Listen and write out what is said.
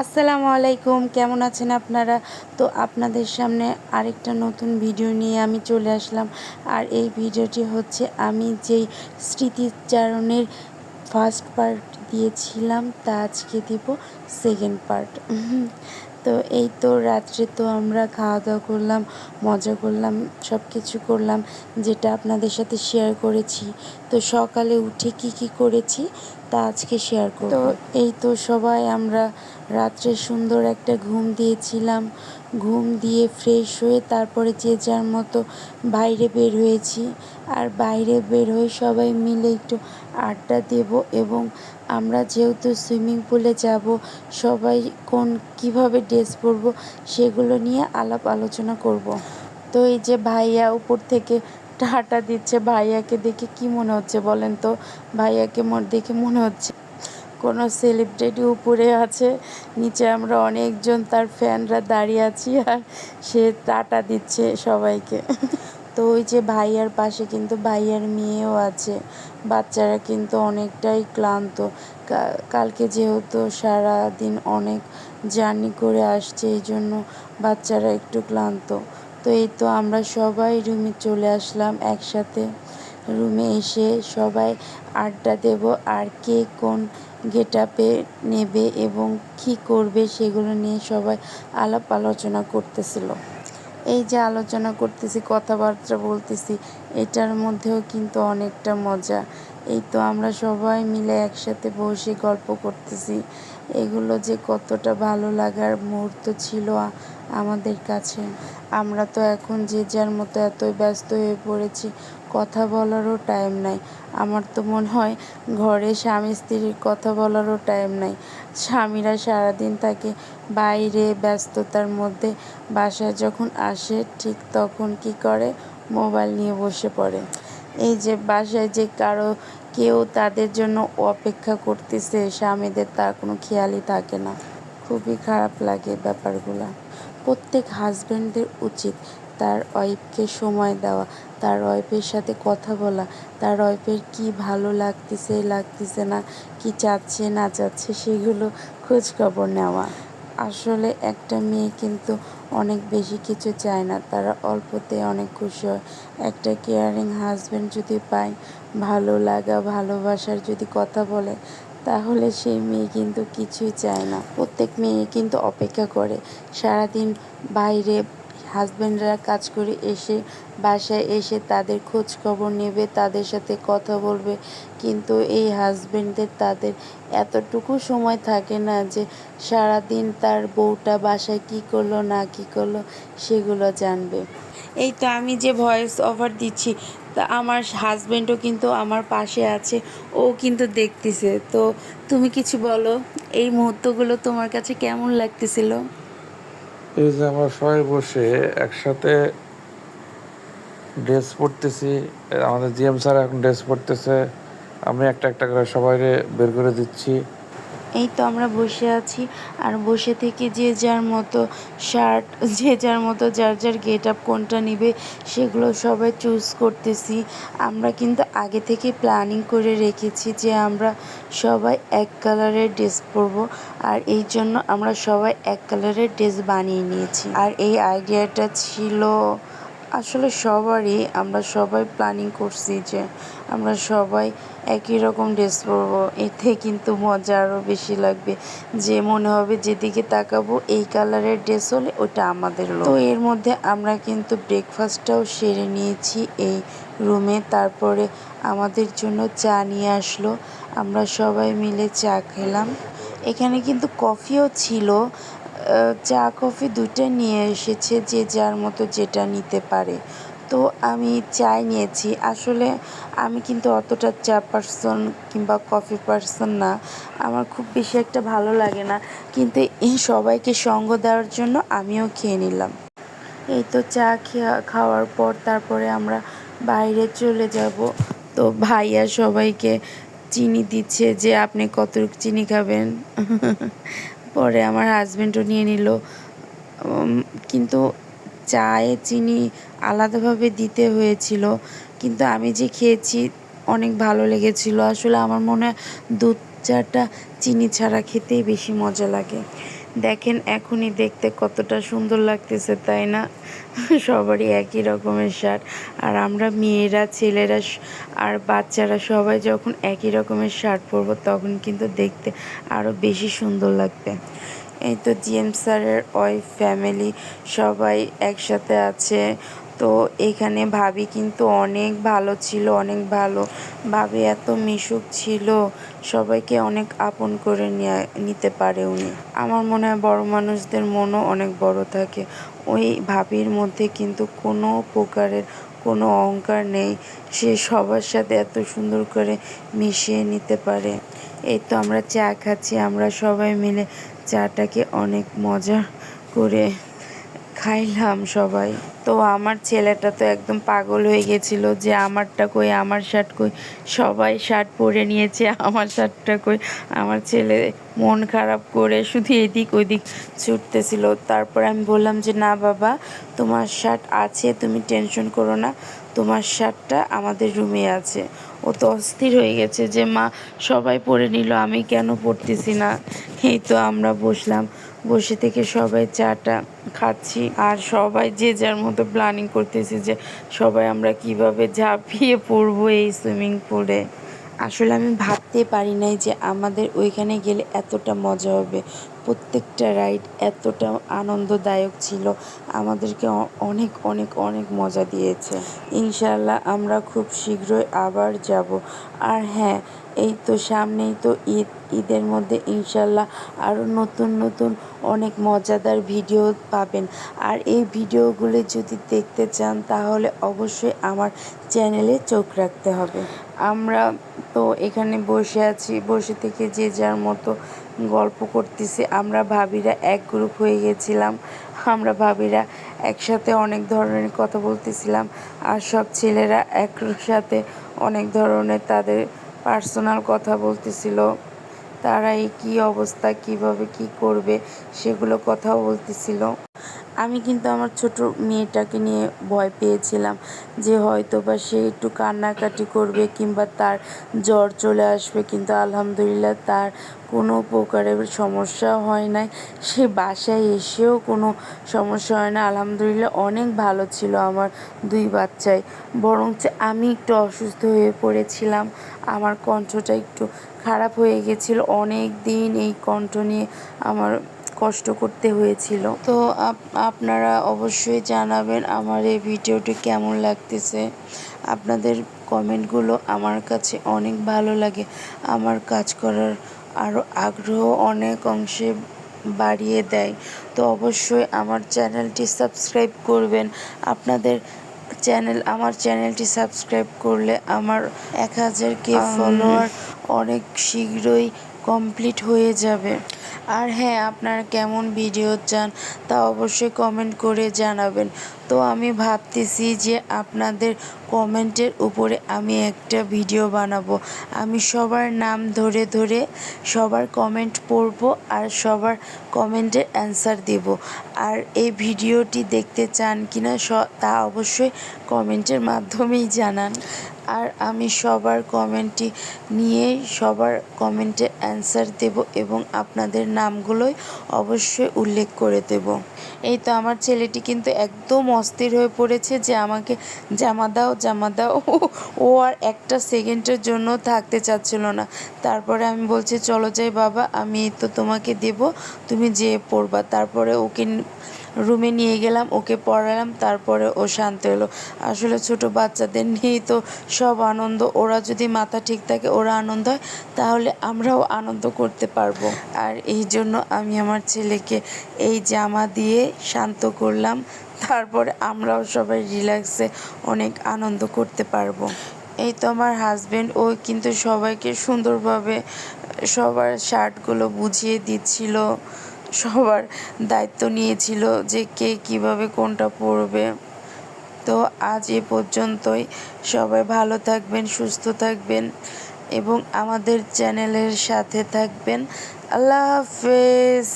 আসসালামু আলাইকুম, কেমন আছেন আপনারা? তো আপনাদের সামনে আরেকটা নতুন ভিডিও নিয়ে আমি চলে আসলাম। আর এই ভিডিওটি হচ্ছে আমি যেই স্মৃতিচারণের ফার্স্ট পার্ট দিয়েছিলাম, তা আজকে দিব সেকেন্ড পার্ট তো এই তো রাত্রে তো আমরা খাওয়া দাওয়া করলাম মজা করলাম সব কিছু করলাম যেটা আপনাদের সাথে শেয়ার করেছি। তো সকালে উঠে কি কি করেছি তা আজকে শেয়ার করব। তো এই তো সবাই আমরা রাত্রে সুন্দর একটা ঘুম দিয়েছিলাম। ঘুম দিয়ে ফ্রেশ হয়ে তারপরে যে যার মতো বাইরে বের হয়েছি। আর বাইরে বের হয়ে সবাই মিলে একটু আড্ডা দেব এবং আমরা যেহেতু সুইমিং পুলে যাব, সবাই কোন কীভাবে ড্রেস পরবো সেগুলো নিয়ে আলাপ আলোচনা করব। তো এই যে ভাইয়া উপর থেকে টাটা দিচ্ছে, ভাইয়াকে দেখে কি মনে হচ্ছে বলেন তো? ভাইয়াকে মোর দেখে মনে হচ্ছে। কোনো সেলিব্রিটি উপরে আছে। নিচে আমরা অনেকজন তার ফ্যানরা দাঁড়িয়ে আছি আর সে টাটা দিচ্ছে সবাইকে। তো ওই যে ভাইয়ার পাশে কিন্তু ভাইয়ার মেয়েও আছে। বাচ্চারা কিন্তু অনেকটাই ক্লান্ত। কালকে যেহেতু সারা দিন অনেক জার্নি করে আসছে, এই জন্য বাচ্চারা একটু ক্লান্ত। তো এই তো আমরা সবাই রুমে চলে আসলাম একসাথে। রুমে এসে সবাই আড্ডা দেব আর কে কোন গেট আপে নেবে এবং কী করবে সেগুলো নিয়ে সবাই আলাপ আলোচনা করতেছিল। এই যে আলোচনা করতেছি, কথাবার্তা বলতেছি, এটার মধ্যেও কিন্তু অনেকটা মজা। এই তো আমরা সবাই মিলে একসাথে বসে গল্প করতেছি। এগুলো যে কতটা ভালো লাগার মুহূর্ত ছিল আমাদের কাছে। আমরা তো এখন যে যার মতো এতই ব্যস্ত হয়ে পড়েছি, কথা বলারও টাইম নাই। আমার তো মনে হয় ঘরে স্বামী স্ত্রীর কথা বলারও টাইম নাই। স্বামীরা সারাদিন থাকে বাইরে ব্যস্ততার মধ্যে, বাসায় যখন আসে ঠিক তখন কি করে? মোবাইল নিয়ে বসে পড়ে। এই যে বাসায় যে কারও কেউ তাদের জন্য অপেক্ষা করতেছে, স্বামীদের তার কোনো খেয়ালই থাকে না। খুবই খারাপ লাগে ব্যাপারগুলো। প্রত্যেক হাজব্যান্ডদের উচিত তার ওয়াইফকে সময় দেওয়া, তার ওয়াইফের সাথে কথা বলা, তার ওয়াইফের কি ভালো লাগতেছে লাগতেছে না, কি চাচ্ছে, না চাচ্ছে, সেগুলো খোঁজখবর নেওয়া। আসলে একটা মেয়ে কিন্তু অনেক বেশি কিছু চায় না। তারা অল্পতে অনেক খুশি হয়। একটা কেয়ারিং হাজব্যান্ড যদি পায়, ভালো লাগা, ভালোবাসার যদি কথা বলে, তাহলে সেই মেয়ে কিন্তু কিছুই চায় না। প্রত্যেক মেয়ে কিন্তু অপেক্ষা করে। সারাদিন বাইরে হাজব্যান্ডরা কাজ করে এসে বাসায় এসে তাদের খোঁজ খবর নেবে, তাদের সাথে কথা বলবে। কিন্তু এই হাজব্যান্ডদের তাদের এতটুকু সময় থাকে না যে সারাদিন তার বউটা বাসায় কি করল, না কি করল, সেগুলো জানবে। এই তো আমি যে ভয়েস ওভার দিচ্ছি, তা আমার হাজব্যান্ডও কিন্তু আমার পাশে আছে, ও কিন্তু দেখতেছে। তো তুমি কিছু বলো, এই মুহূর্তগুলো তোমার কাছে কেমন লাগতেছিল? এই যে আমরা সবাই বসে একসাথে ড্রেস পরতেছি, আমাদের জিএম স্যার এখন ড্রেস পরতেছে, আমি একটা একটা করে সবাইকে বের করে দিচ্ছি। এই তো আমরা বসে আছি। আর বসে থেকে যে যার মতো শার্ট যে যার মতো যার যার গেট আপ কোনটা নিবে, সেগুলো সবাই চুজ করতেছি। আমরা কিন্তু আগে থেকে প্ল্যানিং করে রেখেছি যে আমরা সবাই এক কালারের ড্রেস পরব। আর এই জন্য আমরা সবাই এক কালারের ড্রেস বানিয়ে নিয়েছি। আর এই আইডিয়াটা ছিল আসলে সবারই। আমরা সবাই প্ল্যানিং করছি যে আমরা সবাই একই রকম ড্রেস পরবো। এতে কিন্তু মজা আরও বেশি লাগবে। যে মনে হবে যেদিকে তাকাবো, এই কালারের ড্রেস হলে ওটা আমাদের তো এর মধ্যে আমরা কিন্তু ব্রেকফাস্টটাও সেরে নিয়েছি এই রুমে তারপরে আমাদের জন্য চা নিয়ে আসলো। আমরা সবাই মিলে চা খেলাম। এখানে কিন্তু কফিও ছিল। চা কফি দুটো নিয়ে এসেছে যে যার মতো যেটা নিতে পারে। তো আমি চাই নিয়েছি। আসলে আমি কিন্তু অতটা চা পার্সন কিংবা কফি পার্সন না। আমার খুব বেশি একটা ভালো লাগে না। কিন্তু এই সবাইকে সঙ্গ দেওয়ার জন্য আমিও খেয়ে নিলাম। এই তো চা খাওয়ার পর তারপরে আমরা বাইরে চলে যাব। তো ভাইয়া সবাইকে চিনি দিচ্ছে যে আপনি কতটুকু চিনি খাবেন? পরে আমার হাজব্যান্ডও নিয়ে নিল। কিন্তু চায়ে চিনি আলাদাভাবে দিতে হয়েছিল। কিন্তু আমি যে খেয়েছি, অনেক ভালো লেগেছিল। আসলে আমার মনে হয় দুধ চাটা চিনি ছাড়া খেতেই বেশি মজা লাগে। দেখেন, এখনই দেখতে কতটা সুন্দর লাগতেছে, তাই না? সবারই একই রকমের শার্ট আর আমরা মেয়েরা, ছেলেরা আর বাচ্চারা সবাই যখন একই রকমের শার্ট পরবো, তখন কিন্তু দেখতে আরও বেশি সুন্দর লাগবে। এই তো জিএম স্যারের ওই ফ্যামিলি সবাই একসাথে আছে। তো এখানে ভাবি কিন্তু অনেক ভালো ছিল, অনেক ভালো। ভাবি এত মিশুক ছিল, সবাইকে অনেক আপন করে নিতে পারে উনি। আমার মনে হয় বড় মানুষদের মনও অনেক বড় থাকে। ওই ভাবির মধ্যে কিন্তু কোনো প্রকারের কোনো অহংকার নেই। সে সবার সাথে এত সুন্দর করে মিশিয়ে নিতে পারে। এই তো আমরা চা খাচ্ছি, আমরা সবাই মিলে চাটাকে অনেক মজা করে খাইলাম সবাই। তো আমার ছেলেটা তো একদম পাগল হয়ে গেছিল যে আমারটা কই, আমার শার্ট কই, সবাই শার্ট পরে নিয়েছে, আমার শার্টটা কই। আমার ছেলে মন খারাপ করে শুধু এদিক ওদিক ছুটতেছিল। তারপর আমি বললাম যে, না বাবা, তোমার শার্ট আছে, তুমি টেনশন করো না, তোমার শার্টটা আমাদের রুমে আছে। ও তো অস্থির হয়ে গেছে যে, মা, সবাই পড়ে নিল, আমি কেন পড়তেছি না? এই তো আমরা বসলাম। বসে থেকে সবাই চাটা খাচ্ছি আর সবাই যে যার মতো প্ল্যানিং করতেছি যে, সবাই আমরা কীভাবে ঝাঁপিয়ে পড়ব এই সুইমিং পুলে আসলে আমি ভাবতে পারি নাই যে আমাদের ওইখানে গেলে এতটা মজা হবে। প্রত্যেকটা রাইড এতটা আনন্দদায়ক ছিল। আমাদেরকে অনেক অনেক অনেক মজা দিয়েছে। ইনশাল্লাহ আমরা খুব শীঘ্রই আবার যাব। আর হ্যাঁ এই তো সামনেই তো ঈদ, ঈদের মধ্যে ইনশাল্লাহ আরও নতুন নতুন অনেক মজাদার ভিডিও পাবেন। আর এই ভিডিওগুলি যদি দেখতে চান তাহলে অবশ্যই আমার চ্যানেলে চোখ রাখতে হবে। আমরা তো এখানে বসে আছি, বসে থেকে যে যার মতো গল্প করতেছি। আমরা ভাবিরা এক গ্রুপ হয়ে গেছিলাম। আমরা ভাবিরা একসাথে অনেক ধরনের কথা বলতেছিলাম। আর সব ছেলেরা এক সাথে অনেক ধরনের তাদের পার্সোনাল কথা বলতেছিল তারা এই কী অবস্থা কীভাবে কি করবে সেগুলো কথাও বলতেছিল। আমি কিন্তু আমার ছোট মেয়েটাকে নিয়ে ভয় পেয়েছিলাম যে হয়তো বা সে একটু কান্নাকাটি করবে কিংবা তার জ্বর চলে আসবে, কিন্তু আলহামদুলিল্লাহ তার কোনো প্রকারের সমস্যা হয় নাই। সে বাসায় এসেও কোনো সমস্যা হয় না। আলহামদুলিল্লাহ অনেক ভালো ছিল আমার দুই বাচ্চাই। বরঞ্চ আমি একটু অসুস্থ হয়ে পড়েছিলাম। আমার কণ্ঠটা একটু খারাপ হয়ে গেছিল। অনেক দিন এই কণ্ঠ নিয়ে আমার কষ্ট করতে হয়েছিল। তো আপনারা অবশ্যই জানাবেন আমার এই ভিডিওটি কেমন লাগতেছে। আপনাদের কমেন্টগুলো আমার কাছে অনেক ভালো লাগে। আমার কাজ করার আরও আগ্রহ অনেক অংশে বাড়িয়ে দেয়। তো অবশ্যই আমার চ্যানেলটি সাবস্ক্রাইব করবেন। আপনাদের চ্যানেল আমার চ্যানেলটি সাবস্ক্রাইব করলে আমার এক হাজার কে ফলোয়ার অনেক শীঘ্রই কমপ্লিট হয়ে যাবে। আর হ্যাঁ আপনারা কেমন ভিডিও চান তা অবশ্যই কমেন্ট করে জানাবেন। তো আমি ভাবতেছি যে আপনাদের কমেন্টের উপরে আমি একটা ভিডিও বানাবো। আমি সবার নাম ধরে ধরে সবার কমেন্ট পড়ব আর সবার কমেন্টের অ্যান্সার দেব। আর এই ভিডিওটি দেখতে চান কিনা তা অবশ্যই কমেন্টের মাধ্যমেই জানান। আর আমি সবার কমেন্টটি নিয়ে সবার কমেন্টের অ্যান্সার দেব এবং আপনাদের নামগুলোই অবশ্যই উল্লেখ করে দেব। এই তো আমার ছেলেটি কিন্তু একদম অস্থির হয়ে পড়েছে যে আমাকে জামা দাও জামা দাও। ও আর একটা সেকেন্ডের জন্য থাকতে চাচ্ছিল না। তারপরে আমি বলছি, চলো যাই বাবা, আমি তো তোমাকে দেব, তুমি যেয়ে পড়বা। তারপরে ওকে রুমে নিয়ে গেলাম, ওকে পড়ালাম, তারপরে ও শান্ত হলো। আসলে ছোট বাচ্চাদের নিয়েই তো সব আনন্দ। ওরা যদি মাথা ঠিক থাকে, ওরা আনন্দ হয়, তাহলে আমরাও আনন্দ করতে পারব। আর এই জন্য আমি আমার ছেলেকে এই জামা দিয়ে শান্ত করলাম। তারপরে আমরাও সবাই রিল্যাক্সে অনেক আনন্দ করতে পারব। এই তো আমার হাজব্যান্ড ও কিন্তু সবাইকে সুন্দরভাবে সবার শার্টগুলো বুঝিয়ে দিচ্ছিল, সবার দায়িত্ব নিয়েছিল যে কে কীভাবে কোনটা পরবে। তো আজ এ পর্যন্তই। সবাই ভালো থাকবেন, সুস্থ থাকবেন এবং আমাদের চ্যানেলের সাথে থাকবেন। আল্লাহ হাফেজ।